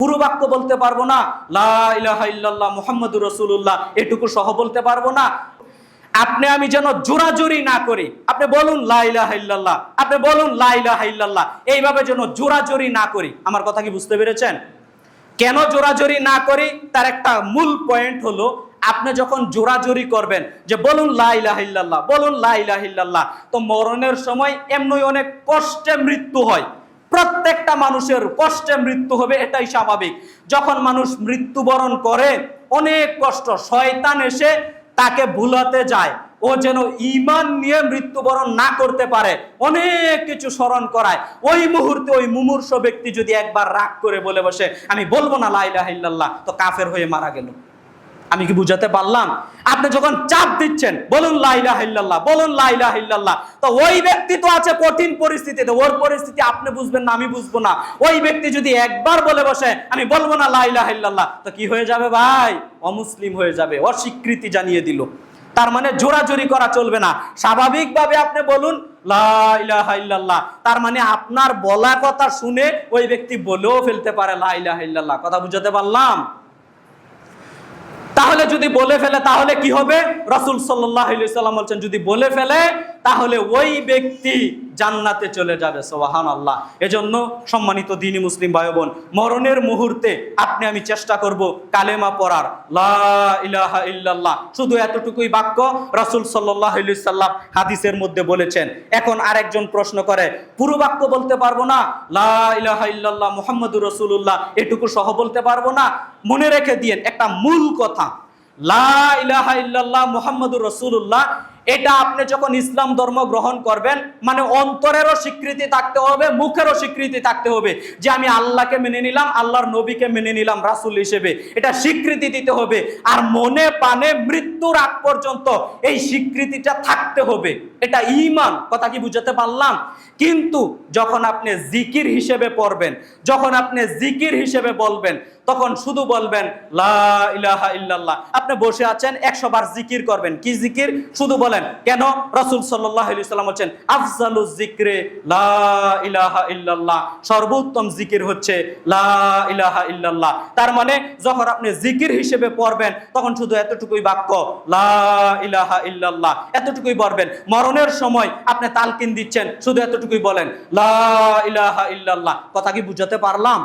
পুরো বাক্য বলতে পারব না। লা ইলাহা ইল্লাল্লাহ মুহাম্মাদুর রাসূলুল্লাহ, এটুকু সহ বলতে পারব না। আপনি আমি যেন জোরাজুরি না করি। আপনি বলুন লা ইলাহা ইল্লাল্লাহ, আপনি বলুন লা ইলাহা এইভাবে যেন জোরাজুরি না করি। আমার কথা কি বুঝতে পেরেছেন? কেন জোরাজুরি না করি? তার একটা মূল পয়েন্ট হলো, আপনি যখন জোরাজুরি করবেন, যে বলুন লা ইলাহা ইল্লাল্লাহ, বলুন লা ইলাহা তো মরণের সময় এমনি অনেক কষ্টে মৃত্যু হয়। প্রত্যেকটা মানুষের কষ্টে মৃত্যু হবে, এটাই স্বাভাবিক। যখন মানুষ মৃত্যুবরণ করে, অনেক কষ্ট, শয়তান এসে তাকে ভুলাতে যায়। ও যেন ইমান নিয়ে মৃত্যুবরণ না করতে পারে, অনেক কিছু স্মরণ করায়। ওই মুহূর্তে ওই মুমূর্ষ ব্যক্তি যদি একবার রাগ করে বলে বসে, আমি বলব না লাইলাহ ইল্লাল্লাহ তো কাফের হয়ে মারা গেল। আমি কি বুঝাতে পারলাম? আপনি যখন চাপ দিচ্ছেন, বলুন লাইলা ইল্লাল্লাহ, বলুন লাইলাহ ইল্লাল্লাহ, তো ওই ব্যক্তি তো আছে কঠিন পরিস্থিতিতে, ওর পরিস্থিতি আপনি বুঝবেন না, আমি বুঝব না। ওই ব্যক্তি যদি একবার বলে বসে, আমি বলব না লাইলাহ ইল্লাল্লাহ, তো কি হয়ে যাবে ভাই? অমুসলিম হয়ে যাবে, অস্বীকৃতি জানিয়ে দিল। তার মানে জোরাজোরি করা চলবে না। স্বাভাবিকভাবে আপনি বলুন, লা ইলাহা তার মানে আপনার বলা কথা শুনে ওই ব্যক্তি বলেও ফেলতে পারে লা ইলাহা ইল্লাল্লাহ। কথা বুঝাতে পারলাম? যদি বলে ফেলে, তাহলে কি হবে? রসুল সাল্লাম বলছেন, যদি বলে ফেলে, তাহলে ওই ব্যক্তি জান্নাতে চলে যাবে। সোহান আল্লাহ এজন্য সম্মানিত দিনী মুসলিম ভাই বোন মরণের মুহূর্তে আপনি আমি চেষ্টা করব কালেমা পড়ার। লা ইলাহা ইল্লাল্লাহ, শুধু এতটুকুই বাক্য রসুল সাল্লাহ সাল্লাম হাদিসের মধ্যে বলেছেন। এখন আরেকজন প্রশ্ন করে, পুরো বাক্য বলতে পারব না? লা ইলাহা মুহাম্মাদুর রসুল্লাহ এটুকু সহ বলতে পারব না? মনে রেখে দিয়েন, একটা মূল কথা। লা ইলাহা ইল্লাল্লাহ মুহাম্মাদুর রসুল্লাহ এটা আপনি যখন ইসলাম ধর্ম গ্রহণ করবেন মানে অন্তরেরও স্বীকৃতি থাকতে হবে, মুখেরও স্বীকৃতি থাকতে হবে যে আমি আল্লাহকে মেনে নিলাম, আল্লাহর নবীকে মেনে নিলাম, রাসূল হিসেবে। এটা স্বীকৃতি দিতে হবে। আর মনে পানে মৃত্যুর আগ পর্যন্ত এই স্বীকৃতিটা থাকতে হবে। এটা ঈমান, কথা কি বুঝাতে পারলাম? কিন্তু যখন আপনি জিকির হিসেবে পড়বেন, যখন আপনি জিকির হিসেবে বলবেন তখন শুধু বলবেন, লা ইলাহা ইল্লাল্লাহ। আপনি বসে আছেন, একশো বার জিকির করবেন। কি জিকির? শুধু বলেন, কেন? রসুল সাল্লাম বলছেন, আফজালু জিক্রে লা ইলাহা ইল্লাল্লাহ। সর্বোত্তম জিকির হচ্ছে, লা ইলাহা ইল্লাল্লাহ। তার মানে যখন আপনি জিকির হিসেবে পড়বেন, তখন শুধু এতটুকুই বাক্য, লা ইলাহা ইল্লাল্লাহ। এতটুকুই পড়বেন। মরণের সময় আপনি তালকিন দিচ্ছেন, শুধু এতটুকুই বলেন, লা ইলাহা ইল্লাল্লাহ। কথা কি বুঝাতে পারলাম?